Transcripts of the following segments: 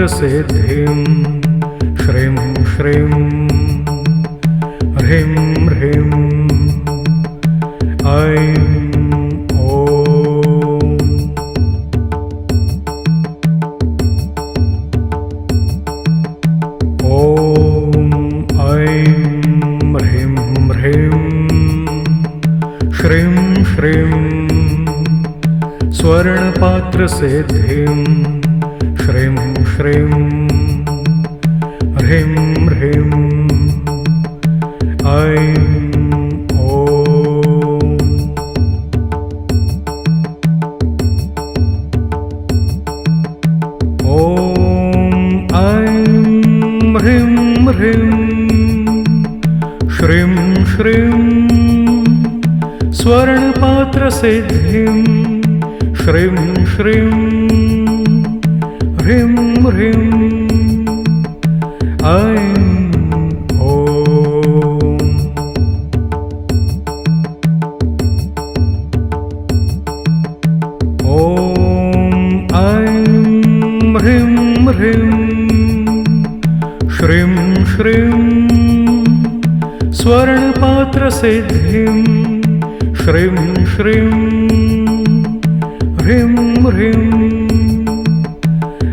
स्वर्णपात्रसिद्धिं श्रीं श्रीं। ह्रीं ह्रीं। ऐं ॐ ॐ ऐं ह्रीं ह्रीं। श्रीं श्रीं। स्वर्णपात्रसिद्धिं ह्रीं ह्रीं ऐं ऐं ह्रीं ह्रीं श्रीं श्रीं स्वर्णपात्रसिद्धिं श्रीं श्रीं ह्रीं ह्रीं ऐं ॐ ॐ ऐं ह्रीं ह्रीं श्रीं श्रीं स्वर्णपात्रसिद्धिं श्रीं श्रीं ह्रीं ह्रीं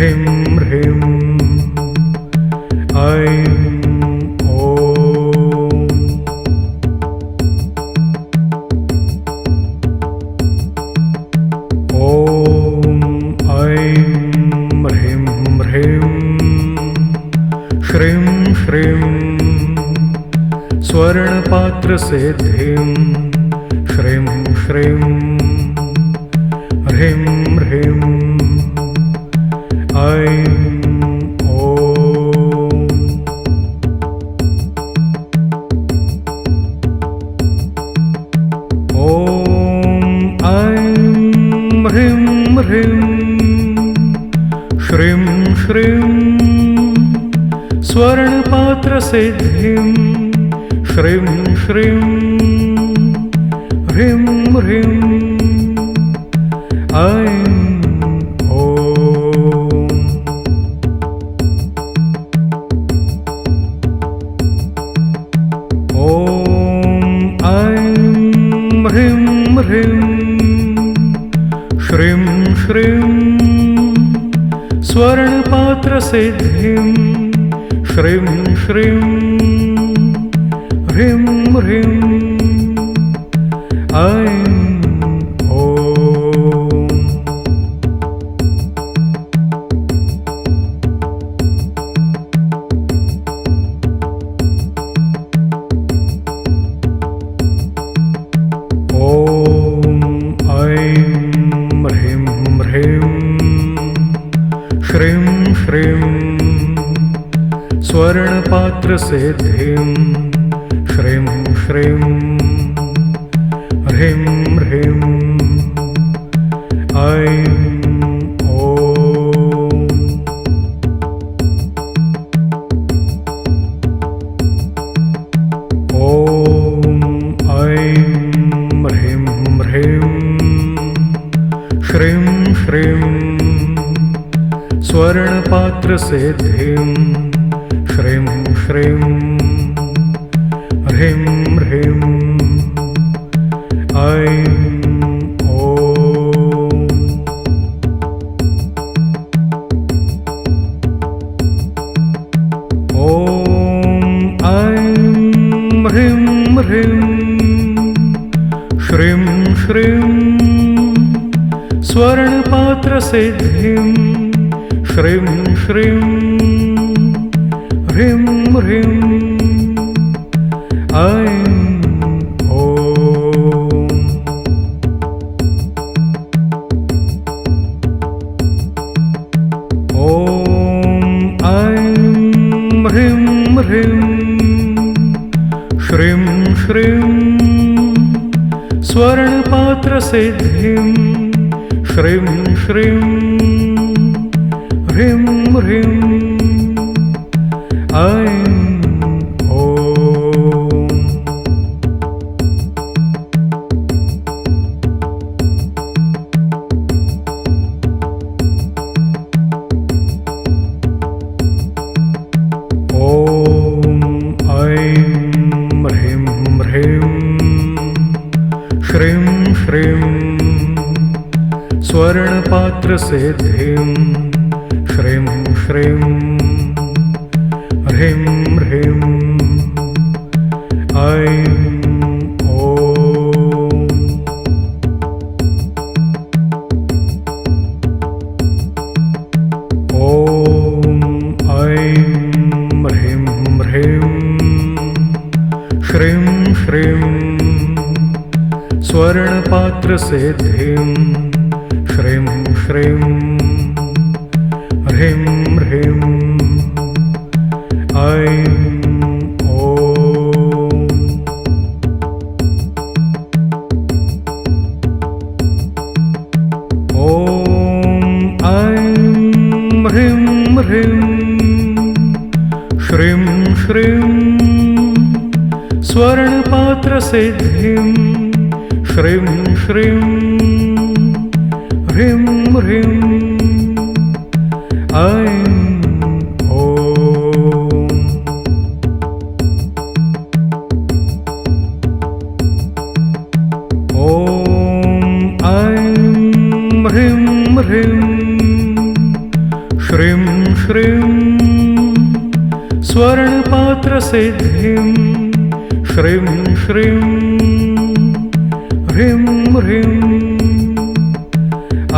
ह्रीं ह्रीं। ऐं ॐ। ह्रीं श्रीं श्रीं। श्रीं श्रीं। ह्रीं ह्रीं स्वर्णपात्रसिद्धिं श्रीं श्रीं ह्रीं ह्रीं ऐं ह्रीं ह्रीं। श्रीं श्रीं। स्वर्णपात्रसिद्धिं। श्रीं श्रीं। ह्रीं ह्रीं। ऐं स्वर्णपात्रसिद्धिं श्रीं श्रीं। ह्रीं ह्रीं। ऐं ॐ ॐ ऐं ह्रीं ह्रीं। श्रीं श्रीं। स्वर्णपात्रसिद्धिं श्रीं श्रीं ह्रीं ह्रीं ऐं श्रीं श्रीं स्वर्णपात्रसिद्धिं श्रीं श्रीं स्वर्णपात्रसिद्धिं श्रीं श्रीं ह्रीं ह्रीं स्वर्णपात्रसिद्धिं श्रीं श्रीं। ह्रीं ह्रीं। ऐं ॐ ॐ ऐं ह्रीं ह्रीं ह्रीं ऐं श्रीं श्रीं स्वर्णपात्रसिद्धिं श्रीं श्रीं ह्रीं ह्रीं ऐं ॐ ॐ ऐं ह्रीं ह्रीं श्रीं श्रीं स्वर्णपात्रसिद्धिं श्रीं श्रीं ह्रीं ह्रीं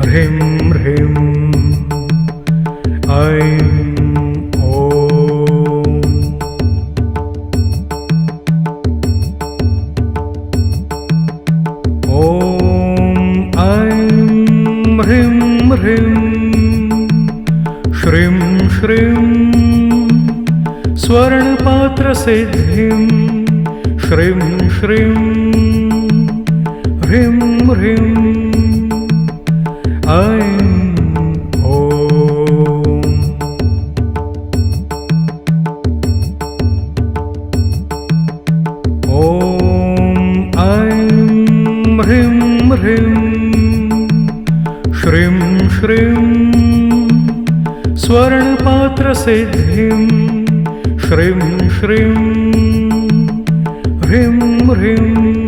ह्रीं ह्रीं ऐं ॐ ऐं ह्रीं ह्रीं। श्रीं श्रीं। स्वर्णपात्रसिद्धिं। श्रीं श्रीं ह्रीं ह्रीं। ऐं ॐ। ऐं ह्रीं ह्रीं। श्रीं श्रीं। स्वर्णपात्रसिद्धिं। श्रीं श्रीं। ह्रीं ह्रीं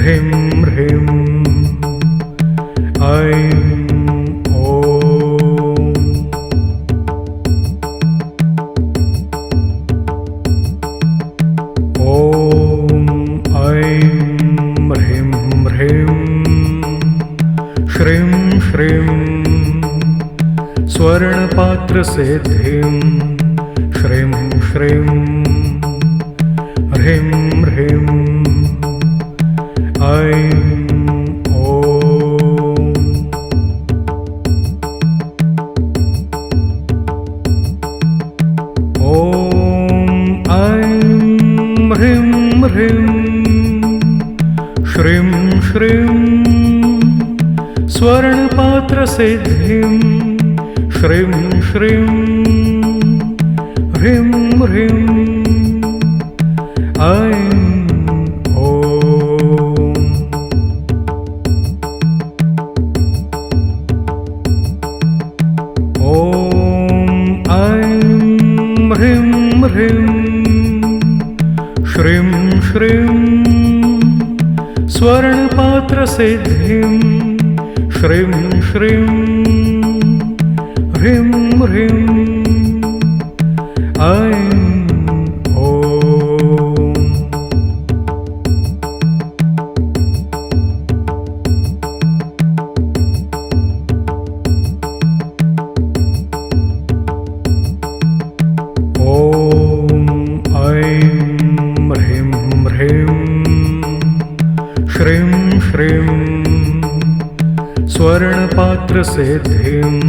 ह्रीं ह्रीं। ऐं ॐ। ऐं ह्रीं ह्रीं। श्रीं श्रीं। स्वर्णपात्रसिद्धिं। श्रीं श्रीं। ह्रीं ह्रीं ॐ ऐं ह्रीं ह्रीं श्रीं श्रीं स्वर्णपात्रसिद्धिं श्रीं श्रीं ह्रीं ह्रीं ऐं ह्रीं ह्रीं। श्रीं श्रीं। स्वर्णपात्रसिद्धिं। श्रीं श्रीं। ह्रीं ह्रीं। ऐं स्वर्णपात्रसिद्धिं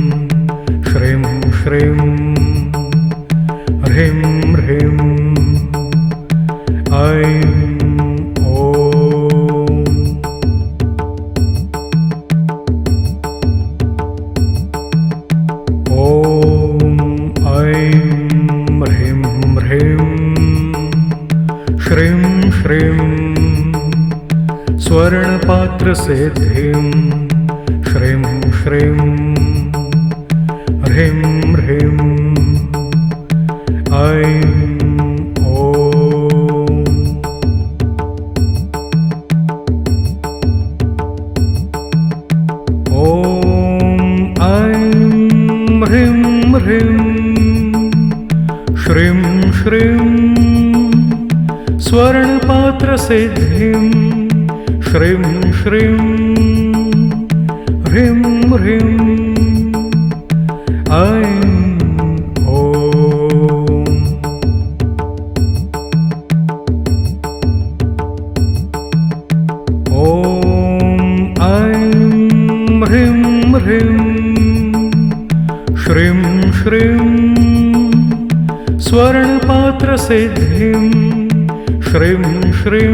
श्रीं श्रीं। ह्रीं ह्रीं। ऐं ॐ। श्रीं श्रीं स्वर्णपात्रसिद्धिं ह्रीं ह्रीं ऐं ॐ ऐं ह्रीं ह्रीं श्रीं श्रीं स्वर्णपात्रसिद्धिं श्रीं श्रीं श्रीं श्रीं स्वर्णपात्रसिद्धिं श्रीं श्रीं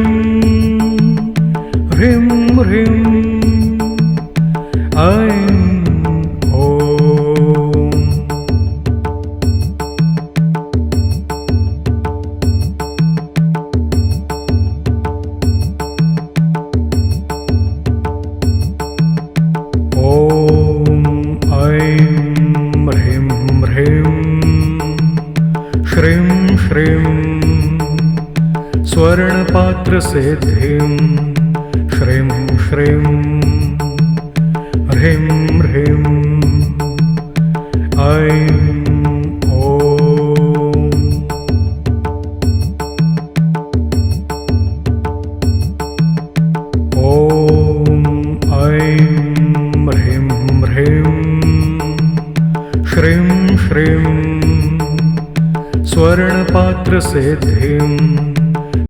स्वर्णपात्रसिद्धिं श्रीं श्रीं। ह्रीं ह्रीं। ऐं ॐ। ऐं ह्रीं ह्रीं। श्रीं श्रीं स्वर्णपात्रसिद्धिं